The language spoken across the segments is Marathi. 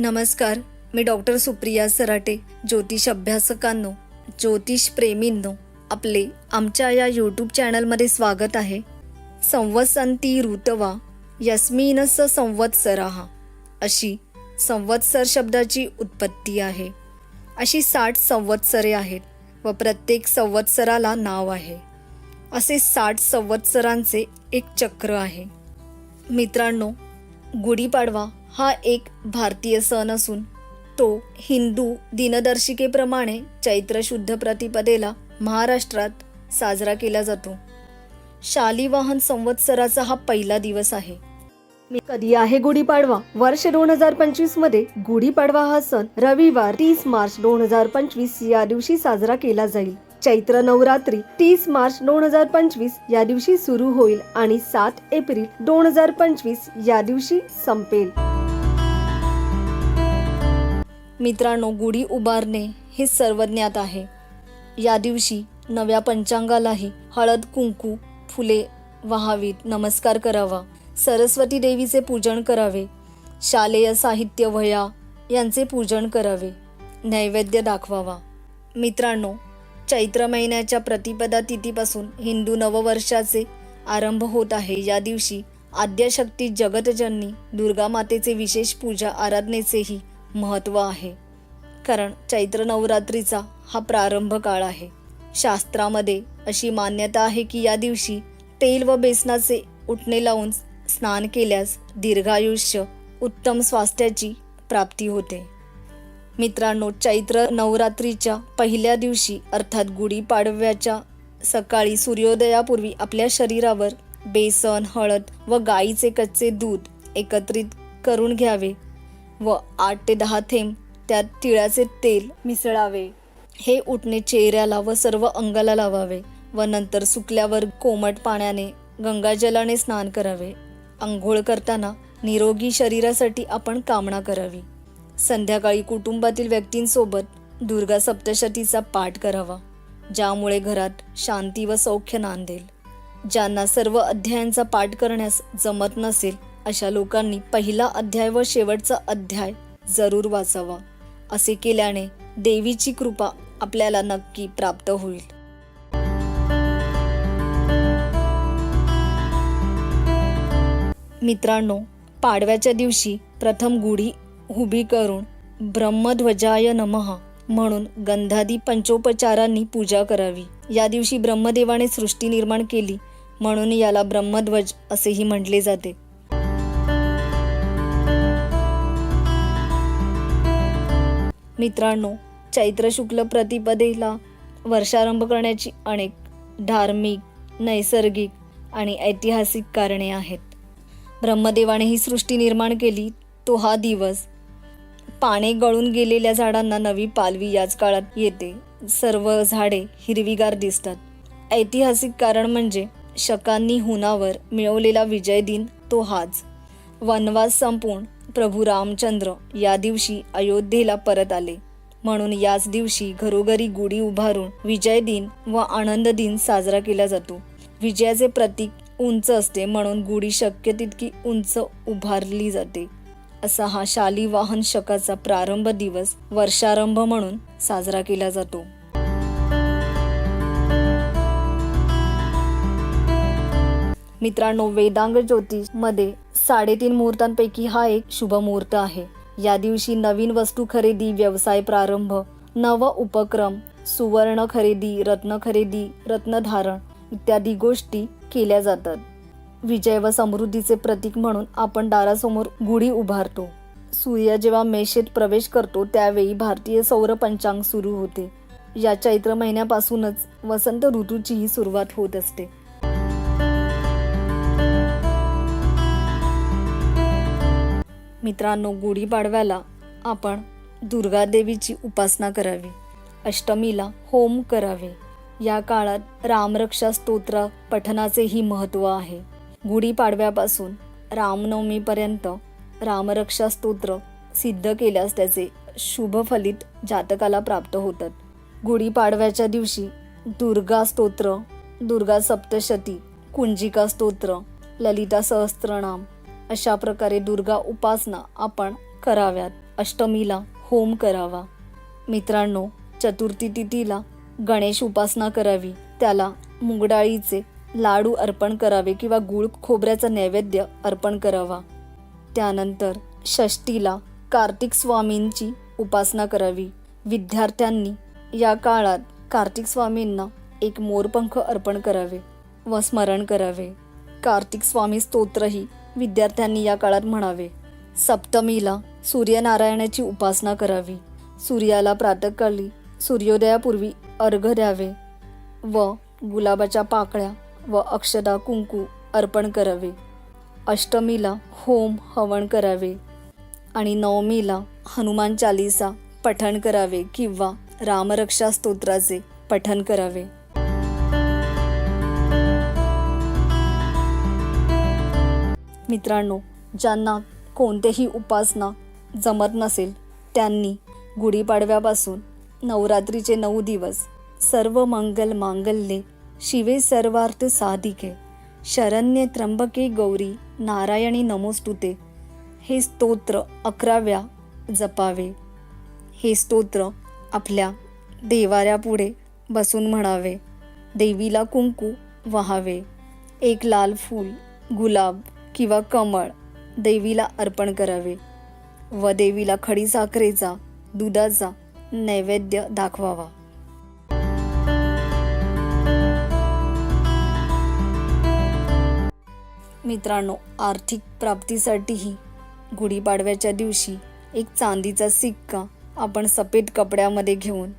नमस्कार मी डॉक्टर सुप्रिया सराटे ज्योतिष अभ्यासकांनो ज्योतिष प्रेमींनो आपले आमच्या या यूट्यूब चॅनलमध्ये स्वागत आहे. संवत्संती ऋतवा यस्मिनस संवत्सरहा अशी संवत्सर शब्दाची उत्पत्ती आहे. अशी साठ संवत्सरे आहेत व प्रत्येक संवत्सराला नाव आहे. असे साठ संवत्सरांचे एक चक्र आहे. मित्रांनो गुढीपाडवा हा एक भारतीय सण असून तो हिंदू दिनदर्शिकेप्रमाणे चैत्र शुद्ध प्रतिपदेला महाराष्ट्रात साजरा केला जातो. शालिवाहन संवत्सराचा हा पहिला दिवस आहे. मी कधी आहे गुढीपाडवा? वर्ष दोन हजार पंचवीसमध्ये गुढीपाडवा हा सण रविवार तीस मार्च दोन हजार पंचवीस या दिवशी साजरा केला जाईल. चैत्र नवरात्री तीस मार्च दोन हजार पंचवीस या दिवशी सुरू होईल आणि सात एप्रिल दोन हजार पंचवीस या दिवशी संपेल. मित्रांनो गुढी उभारणे हे सर्वज्ञात आहे. या दिवशी नव्या पंचांगालाही हळद कुंकू फुले वाहावीत. नमस्कार करावा. सरस्वती देवीचे पूजन करावे. शालेय साहित्य वह्या यांचे पूजन करावे. नैवेद्य दाखवावा. मित्रांनो चैत्र महिन्याच्या प्रतिपदा तिथीपासून हिंदू नववर्षाचे आरंभ होत आहे. या दिवशी आद्यशक्ती जगतजननी दुर्गा मातेचे विशेष पूजा आराधनेचेही महत्त्व आहे. कारण चैत्र नवरात्रीचा हा प्रारंभ काळ आहे. शास्त्रामध्ये अशी मान्यता आहे की या दिवशी तेल व बेसनाचे उठणे लावून स्नान केल्यास दीर्घायुष्य उत्तम स्वास्थ्याची प्राप्ती होते. मित्रांनो चैत्र नवरात्रीच्या पहिल्या दिवशी अर्थात गुढीपाडव्याच्या सकाळी सूर्योदयापूर्वी आपल्या शरीरावर बेसन हळद व गाईचे कच्चे दूध एकत्रित करून घ्यावे. व आठ ते दहा थेंब त्यात तिळाचे तेल मिसळावे. हे उठणे चेहऱ्याला व सर्व अंगाला लावावे व नंतर सुकल्यावर कोमट पाण्याने गंगाजलाने स्नान करावे. आंघोळ करताना निरोगी शरीरासाठी आपण कामना करावी. संध्याकाळी कुटुंबातील व्यक्तींसोबत दुर्गा सप्तशतीचा पाठ करावा ज्यामुळे घरात शांती व सौख्य नांदेल. ज्यांना सर्व अध्यायांचा पाठ करण्यास जमत नसेल अशा लोकांनी पहिला अध्याय व शेवटचा अध्याय जरूर वाचावा. असे केल्याने देवीची कृपा आपल्याला नक्की प्राप्त होईल. मित्रांनो पाडव्याच्या दिवशी प्रथम गुढी उभी करून ब्रह्मध्वजाय नमः म्हणून गंधादी पंचोपचारांनी पूजा करावी. या दिवशी ब्रह्मदेवाने सृष्टी निर्माण केली म्हणून याला ब्रह्मध्वज असेही म्हटले जाते. मित्रांनो चैत्र शुक्ल प्रतिपदेला वर्षारंभ करण्याची अनेक धार्मिक नैसर्गिक आणि ऐतिहासिक कारणे आहेत. ब्रह्मदेवाने ही सृष्टी निर्माण केली तो हा दिवस पाने गळून गेलेल्या झाडांना नवी पालवी याच काळात येते. सर्व झाडे हिरवीगार दिसतात. ऐतिहासिक कारण म्हणजे शकांनी हुनावर मिळवलेला विजय दिन तो हाच. वनवास संपून प्रभू रामचंद्र या दिवशी अयोध्येला परत आले. म्हणून याच दिवशी घरोघरी गुढी उभारून विजय दिन व आनंद दिन साजरा केला जातो. विजयाचे प्रतीक उंच असते म्हणून गुढी शक्य तितकी उंच उभारली जाते. असा हा शालिवाहन शकाचा प्रारंभ दिवस वर्षारंभ म्हणून साजरा केला जातो. मित्रांनो वेदांग ज्योतिषमध्ये साडेतीन मुहूर्तांपैकी हा एक शुभ मुहूर्त आहे. या दिवशी नवीन वस्तू खरेदी व्यवसाय प्रारंभ नव उपक्रम सुवर्ण खरेदी रत्न खरेदी रत्नधारण इत्यादी गोष्टी केल्या जातात. विजय व समृद्धीचे प्रतीक म्हणून आपण दारासमोर गुढी उभारतो. सूर्य जेव्हा मेषेत प्रवेश करतो त्यावेळी भारतीय सौर पंचांग सुरू होते. या चैत्र महिन्यापासूनच वसंत ऋतूचीही सुरुवात होत असते. मित्रांनो गुढीपाडव्याला आपण दुर्गादेवीची उपासना करावी. अष्टमीला होम करावे. या काळात रामरक्षा स्तोत्र पठनाचेही महत्त्व आहे. गुढीपाडव्यापासून रामनवमीपर्यंत रामरक्षा स्तोत्र सिद्ध केल्यास त्याचे शुभ फलित जातकाला प्राप्त होतात. गुढीपाडव्याच्या दिवशी दुर्गा स्तोत्र दुर्गा सप्तशती कुंजिका स्तोत्र ललिता सहस्त्रनाम अशा प्रकारे दुर्गा उपासना आपण कराव्यात. अष्टमीला होम करावा. मित्रांनो चतुर्थी तिथीला गणेश उपासना करावी. त्याला मुगडाळीचे लाडू अर्पण करावे किंवा गुळ खोबऱ्याचा नैवेद्य अर्पण करावा. त्यानंतर षष्टीला कार्तिक स्वामींची उपासना करावी. विद्यार्थ्यांनी या काळात कार्तिक स्वामींना एक मोरपंख अर्पण करावे व स्मरण करावे. कार्तिक स्वामी स्तोत्रही विद्यार्थ्यांनी या काळात म्हणावे सप्तमीला सूर्यनारायणाची उपासना करावी. सूर्याला प्रातःकाळी सूर्योदयापूर्वी अर्घ द्यावे व गुलाबाच्या पाकळ्या व अक्षदा कुंकू अर्पण करावे. अष्टमीला होम हवन करावे आणि नवमीला हनुमान चालिसा पठण करावे किंवा रामरक्षा स्तोत्राचे पठण करावे. मित्रांनो ज्यांना कोणतेही उपासना जमत नसेल त्यांनी गुढीपाडव्यापासून नवरात्रीचे नऊ दिवस सर्व मंगल मांगल्ये शिवे सर्वार्थ साधिके. शरण्ये त्र्यंबके गौरी नारायणी नमोस्तुते. हे स्तोत्र अकराव्या जपावे. हे स्तोत्र आपल्या देवाऱ्यापुढे बसून म्हणावे. देवीला कुंकू वहावे. एक लाल फूल गुलाब किंवा कमळ देवीला अर्पण करावे. व देवीला खडी साखरेचा दुधाचा नैवेद्य दाखवावा. मित्रांनो आर्थिक प्राप्तीसाठीही गुढीपाडव्याच्या दिवशी एक चांदीचा सिक्का आपण सफेद कपड्यामध्ये घेऊन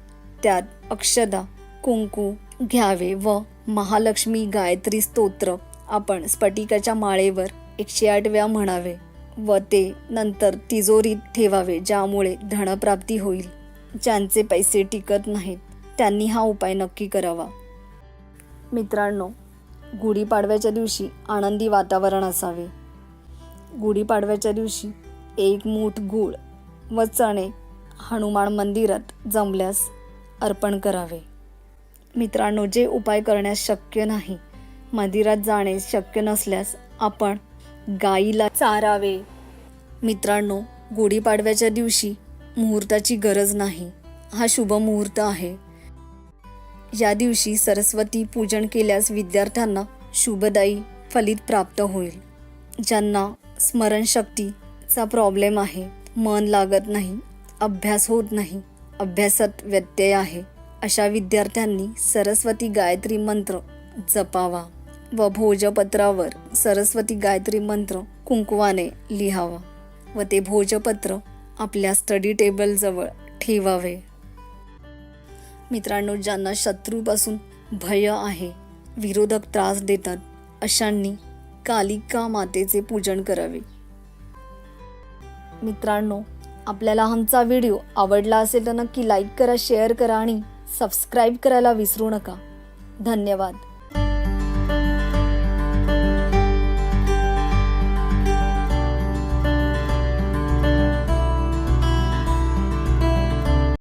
त्यात अक्षदा कुंकू घ्यावे व महालक्ष्मी गायत्री स्तोत्र आपण स्फटिकाच्या माळेवर एकशे आठ म्हणावे व ते नंतर तिजोरीत ठेवावे ज्यामुळे धनप्राप्ती होईल. ज्यांचे पैसे टिकत नाहीत त्यांनी हा उपाय नक्की करावा. मित्रांनो गुढीपाडव्याच्या दिवशी आनंदी वातावरण असावे. गुढीपाडव्याच्या दिवशी एक मूठ गूळ व चणे हनुमान मंदिरात जमल्यास अर्पण करावे. मित्रांनो जे उपाय करण्यास शक्य नाही मंदिरात जाणे शक्य नसल्यास आपण गाईला चारावे. मित्रांनो गुढीपाडव्याच्या दिवशी मुहूर्ताची गरज नाही. हा शुभ मुहूर्त आहे. या दिवशी सरस्वती पूजन केल्यास विद्यार्थ्यांना शुभदायी फलित प्राप्त होईल. ज्यांना स्मरणशक्तीचा प्रॉब्लेम आहे मन लागत नाही अभ्यास होत नाही अभ्यासात व्यत्यय आहे अशा विद्यार्थ्यांनी सरस्वती गायत्री मंत्र जपावा. व भोजपत्रावर सरस्वती गायत्री मंत्र कुंकवाने लिहावा व ते भोजपत्र आपल्या स्टडी टेबलजवळ ठेवावे. मित्रांनो ज्यांना शत्रूपासून भय आहे विरोधक त्रास देतात अशांनी कालिका मातेचे पूजन करावे. मित्रांनो आपल्याला आमचा व्हिडिओ आवडला असेल तर नक्की लाईक करा शेअर करा आणि सबस्क्राईब करायला विसरू नका. धन्यवाद.